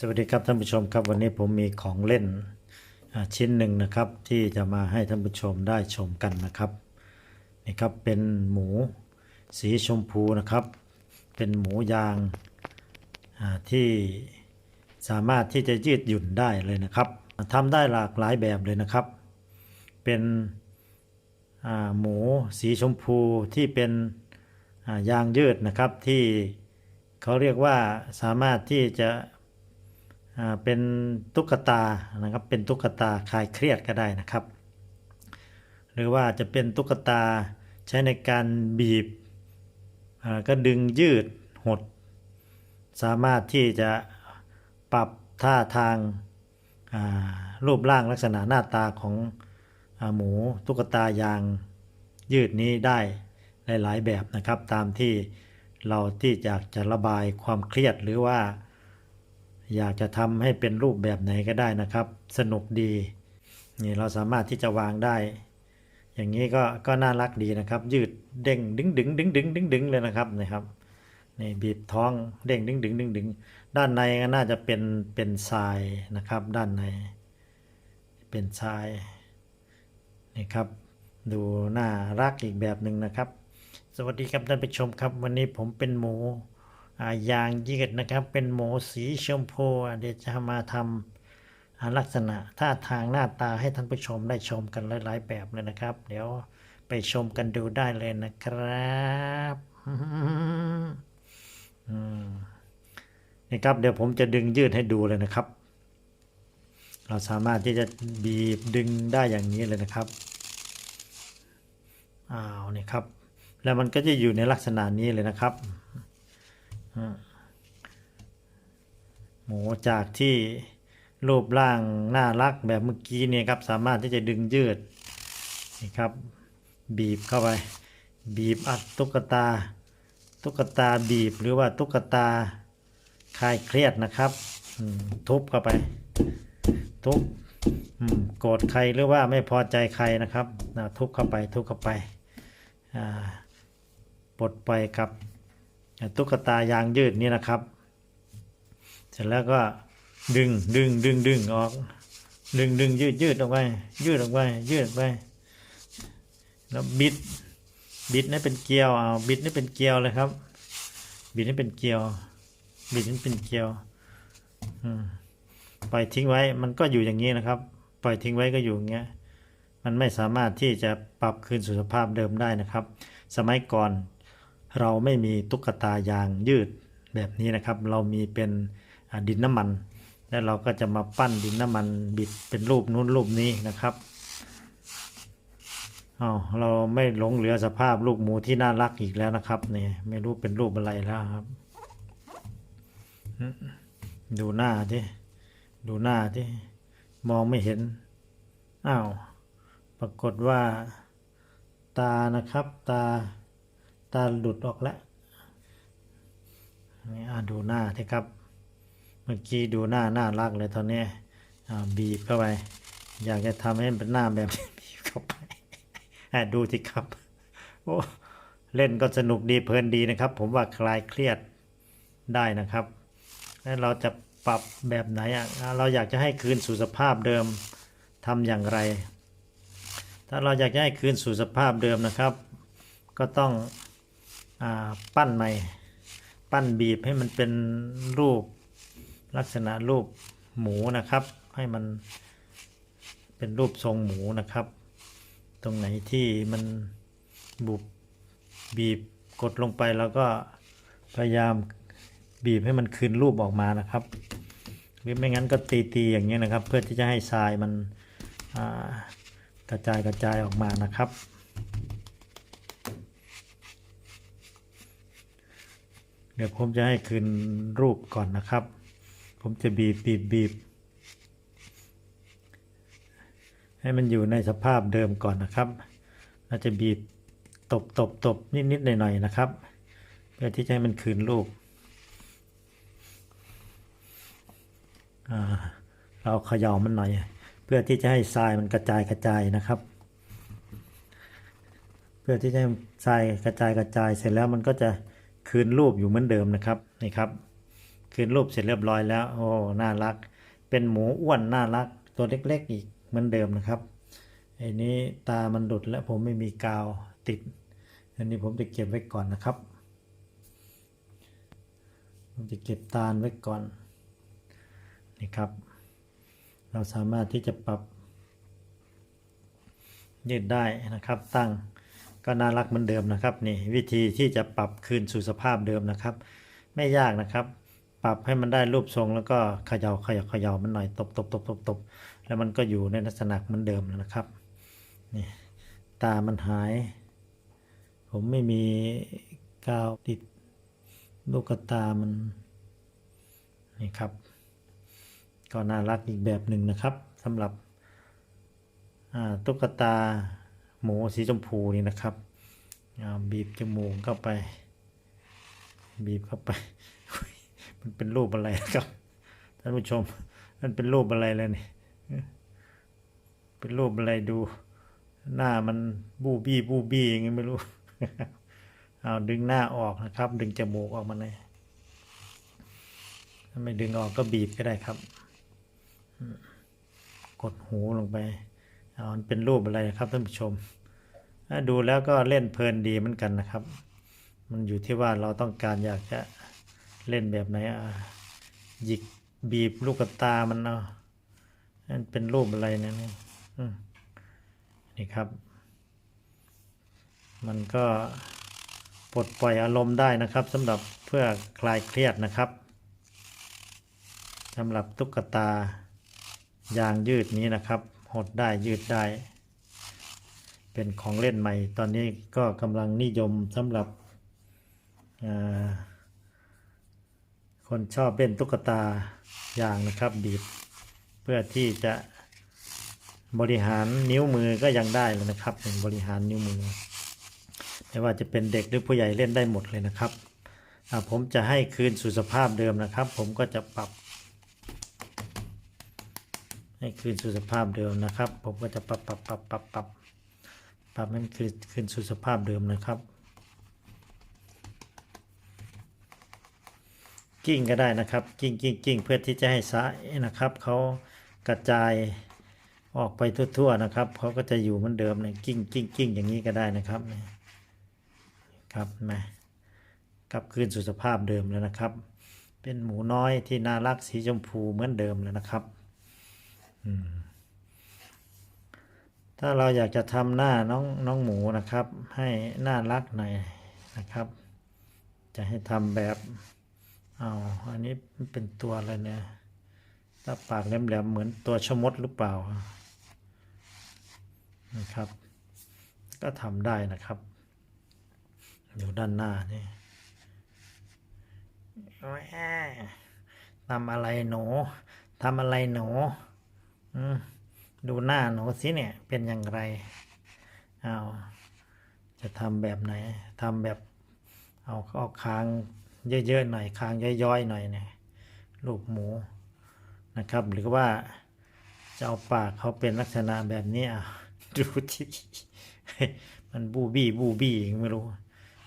สวัสดีครับท่านผู้ชมครับวันนี้ผมมีของเล่นชิ้นหนึ่งนะครับที่จะมาให้ท่านผู้ชมได้ชมกันนะครับนี่ครับเป็นหมูสีชมพูนะครับ เป็นหมูยางที่สามารถที่จะยืดหยุ่นได้เลยนะครับทำได้หลากหลายแบบเลยนะครับ เป็นหมูสีชมพูที่เป็นยางยืดนะครับที่เขาเรียกว่าสามารถที่จะ เป็นตุ๊กตานะครับเป็นตุ๊กตาคลายเครียดก็ได้นะครับ หรือว่าจะเป็นตุ๊กตาใช้ในการบีบก็ดึงยืดหด สามารถที่จะปรับท่าทางารูปร่างลักษณะหน้าตาของอหมูตุ๊กตายางยืดนี้ได้หลาย ๆ แบบนะครับ ตามที่เราที่อยากจะระบายความเครียดหรือว่า อยากจะทำให้เป็นรูปแบบไหนก็ได้นะครับ สนุกดีนี่เราสามารถที่จะวางได้ อย่างนี้ก็ก็น่ารักดีนะครับ ยืดเด้งดึงดึงดึงดึงดึงดึงเลยนะครับนะครับนี่บีบท้องเด้งดึงดึงดึงดึงด้านในก็น่าจะเป็นเป็นทรายนะครับ ด้านใน เป็นทรายนี่ครับ ดูน่ารักอีกแบบหนึ่งนะครับ สวัสดีครับท่านผู้ชมครับ วันนี้ผมเป็นหมู ยางยืดนะครับ เป็นหมูสีชมพูเดี๋ยวจะมาทำลักษณะท่าทางหน้าตาให้ท่านผู้ชมได้ชมกันหลายๆแบบเลยนะครับ เดี๋ยวไปชมกันดูได้เลยนะครับนี่ครับเดี๋ยวผมจะดึงยืดให้ดูเลยนะครับ เราสามารถที่จะบีบดึงได้อย่างนี้เลยนะครับอ้าวนี่ครับ แล้วมันก็จะอยู่ในลักษณะนี้เลยนะครับ หมูจากที่รูปร่างน่ารักแบบเมื่อกี้เนี่ยครับ สามารถที่จะดึงยืดนี่ครับ บีบเข้าไป บีบอัดตุ๊กตา ตุ๊กตาบีบหรือว่าตุ๊กตาคลายเครียดนะครับทุบเข้าไป ทุบโกรธใครหรือว่าไม่พอใจใครนะครับทุบเข้าไปทุบเข้าไปปลดปล่อยกับ ตุ๊กตายางยืดนี่นะครับ เสร็จแล้วก็ดึงดึงดึงดึงออก ดึงดึงยืดยืดออกไปยืดออกไปยืดออกไปแล้วบิดบิดให้เป็นเกลียวเอาบิดให้เป็นเกลียวเลยครับ บิดให้เป็นเกลียว บิดให้เป็นเกลียวปล่อยทิ้งไว้มันก็อยู่อย่างนี้นะครับ ปล่อยทิ้งไว้ก็อยู่อย่างเงี้ยมันไม่สามารถที่จะปรับคืนสู่สภาพเดิมได้นะครับ สมัยก่อน เราไม่มีตุ๊กตายางยืดแบบนี้นะครับ เรามีเป็นดินน้ำมัน แล้วเราก็จะมาปั้นดินน้ำมันบิดเป็นรูปนู้นรูปนี้นะครับอ้าเราไม่หลงเหลือสภาพลูกหมูที่น่ารักอีกแล้วนะครับนี่ไม่รู้เป็นรูปอะไรแล้วครับ ดูหน้าที่ดูหน้าที่มองไม่เห็นอ้าวปรากฏว่า ตานะครับ ตา ตาหลุดออกแล้วนี่ดูหน้าที่ครับ เมื่อกี้ดูหน้าน่ารักเลยตอนนี้บีบเข้าไป อยากจะทำให้เป็นหน้าแบบบีบเข้าไปดูสิครับโอ้เล่นก็สนุกดีเพลินดีนะครับ ผมว่าคลายเครียดได้นะครับ แล้วเราจะปรับแบบไหนอะเราอยากจะให้คืนสู่สภาพเดิมทำอย่างไร ถ้าเราอยากจะให้คืนสู่สภาพเดิมนะครับ ก็ต้อง ปั้นใหม่ ปั้นบีบให้มันเป็นรูปลักษณะรูปหมูนะครับ ให้มันเป็นรูปทรงหมูนะครับ ตรงไหนที่มันบุบบีบกดลงไปแล้วก็พยายามบีบให้มันคืนรูปออกมานะครับ หรือไม่งั้นก็ตีๆอย่างเงี้นะครับ เพื่อที่จะให้ทรายมันกระจายกระจายออกมานะครับ เดี๋ยวผมจะให้คืนรูปก่อนนะครับ ผมจะบีบบีบบีบให้มันอยู่ในสภาพเดิมก่อนนะครับเราจะบีบตบตบตบนิดนิดหน่อยหน่อยๆนะครับ เพื่อที่จะให้มันคืนรูปเราเขย่ามันหน่อย เพื่อที่จะให้ทรายมันกระจายกระจายนะครับ เพื่อที่จะให้ทรายกระจายกระจายเสร็จแล้วมันก็จะ คืนรูปอยู่เหมือนเดิมนะครับนี่ครับ คืนรูปเสร็จเรียบร้อยแล้วโอ้น่ารัก เป็นหมูอ้วนน่ารัก ตัวเล็กๆอีกเหมือนเดิมนะครับไอ้นี้ตามันหลุดแล้วผมไม่มีกาวติด อันนี้ผมจะเก็บไว้ก่อนนะครับ ผมจะเก็บตาลไว้ก่อนนี่ครับ เราสามารถที่จะปรับยืดได้นะครับตั้ง ก็น่ารักเหมือนเดิมนะครับนี่วิธีที่จะปรับคืนสู่สภาพเดิมนะครับ ไม่ยากนะครับ ปรับให้มันได้รูปทรงแล้วก็เขยา่าเขย่าเขย่ามันหน่อยตบตบตบตบตบแล้วมันก็อยู่ในลักษณะเหมือนเดิมนะครับนี่ตามันหาย ผมไม่มีกาวติดลูกตามันนี่ครับ ก็น่ารักอีกแบบหนึ่งนะครับสำหรับตุ๊กตา หมูสีชมพูนี่นะครับอ่าบีบจมูกเข้าไป บีบเข้าไป มันเป็นรูปอะไรครับท่านผู้ชม มันเป็นรูปอะไรแล้วนี่เป็นรูปอะไรดู หน้ามันบูบี้บูบี้ยังไงไม่รู้เอาดึงหน้าออกนะครับ ดึงจมูกออกมาเลยถ้าไม่ดึงออกก็บีบก็ได้ครับ กดหูลงไป มันเป็นรูปอะไรนะครับท่านผู้ชม ดูแล้วก็เล่นเพลินดีเหมือนกันนะครับ มันอยู่ที่ว่าเราต้องการอยากจะเล่นแบบไหนอะหยิกบีบลูกตามันเอานั่นเป็นรูปอะไรเนี่ยนี่นี่ครับ มันก็ปลดปล่อยอารมณ์ได้นะครับสำหรับเพื่อคลายเครียดนะครับสำหรับตุ๊กตายางยืดนี้นะครับ หดได้ยืดได้ เป็นของเล่นใหม่ ตอนนี้ก็กำลังนิยมสำหรับคนชอบเล่นตุ๊กตาอย่างนะครับบีบเพื่อที่จะบริหารนิ้วมือก็ยังได้เลยนะครับเป็นบริหารนิ้วมือไม่ว่าจะเป็นเด็กหรือผู้ใหญ่เล่นได้หมดเลยนะครับผมจะให้คืนสู่สภาพเดิมนะครับ ผมก็จะปรับ ให้คืนสู่สภาพเดิมนะครับ ผมก็จะปรับปรับปรับปรับปรับปรับให้มันคืนคืนสู่สภาพเดิมนะครับกิ้งก็ได้นะครับกิ้งกิ้งกิ้งเพื่อที่จะให้สายนะครับเขากระจายออกไปทั่วๆนะครับเขาก็จะอยู่เหมือนเดิมเลยกิ้งกิ้งกิ้งอย่างนี้ก็ได้นะครับครับมากลับคืนสู่สภาพเดิมแล้วนะครับ เป็นหมูน้อยที่น่ารักสีชมพูเหมือนเดิมแล้วนะครับ ถ้าเราอยากจะทำหน้าน้องน้องหมูนะครับ ให้น่ารักหน่อยนะครับ จะให้ทำแบบเอาอันนี้เป็นตัวอะไรเนี่ยตาปากแหลมๆเหมือนตัวชะมดหรือเปล่านะครับ ก็ทำได้นะครับอยู่ด้านหน้านี่ทำอะไรหนูทำอะไรหนู ดูหน้าหนูสิเนี่ย เป็นอย่างไรเอาจะทำแบบไหนทำแบบ เอาเอาคางเยอะๆหน่อยคางย้อยๆหน่อยเนี่ยลูกหมูนะครับ หรือว่าจะเอาปากเขาเป็นลักษณะแบบนี้อะดูที่มันบูบี้บูบี้ไม่รู้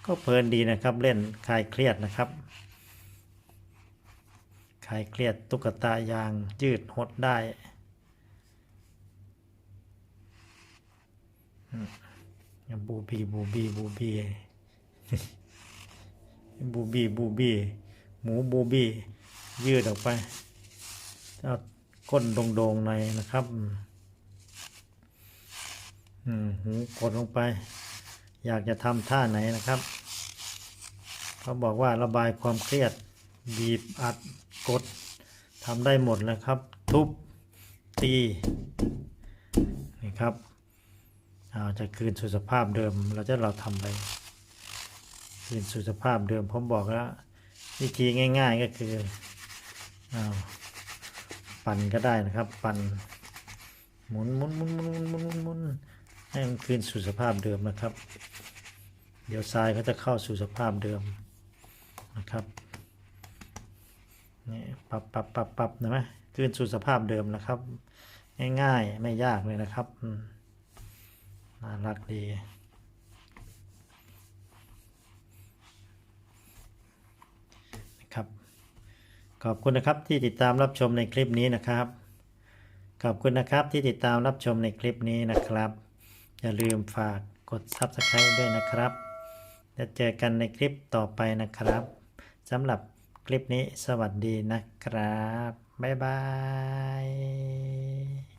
ก็เพลินดีนะครับ เล่นคลายเครียดนะครับคลายเครียดตุ๊กตายางยืดหดได้ บูบี้บูบี้บูบี้บูบี้บูบี้หมูบูบี้ยืดออกไปเอาก้นโด่งๆหน่อยนะครับอืมหูกดลงไป อยากจะทำท่าไหนนะครับ เขาบอกว่าระบายความเครียด บีบอัดกดทำได้หมดเลยครับ ทุบตีนี่ครับ เอาจะคืนสู่สภาพเดิม เราจะเราทำไรคืนสู่สภาพเดิม ผมบอกแล้ว วิธีง่าย ๆก็คืออาปั่นก็ได้นะครับ ปั่นหมุนหมุนหมุนหมุนหมุนหมุนหมุนให้มันคืนสู่สภาพเดิมนะครับ เดี๋ยวทรายก็จะเข้าสู่สภาพเดิมนะครับนี่ปรับปรับปรับปรับนะไหมคืนสู่สภาพเดิมนะครับ ง่ายๆไม่ยากเลยนะครับอืม น่ารักดีนะครับ ขอบคุณนะครับที่ติดตามรับชมในคลิปนี้นะครับ ขอบคุณนะครับที่ติดตามรับชมในคลิปนี้นะครับ อย่าลืมฝากกด Subscribe ด้วยนะครับจะเจอกันในคลิปต่อไปนะครับสำหรับคลิปนี้สวัสดีนะครับ บ๊ายบาย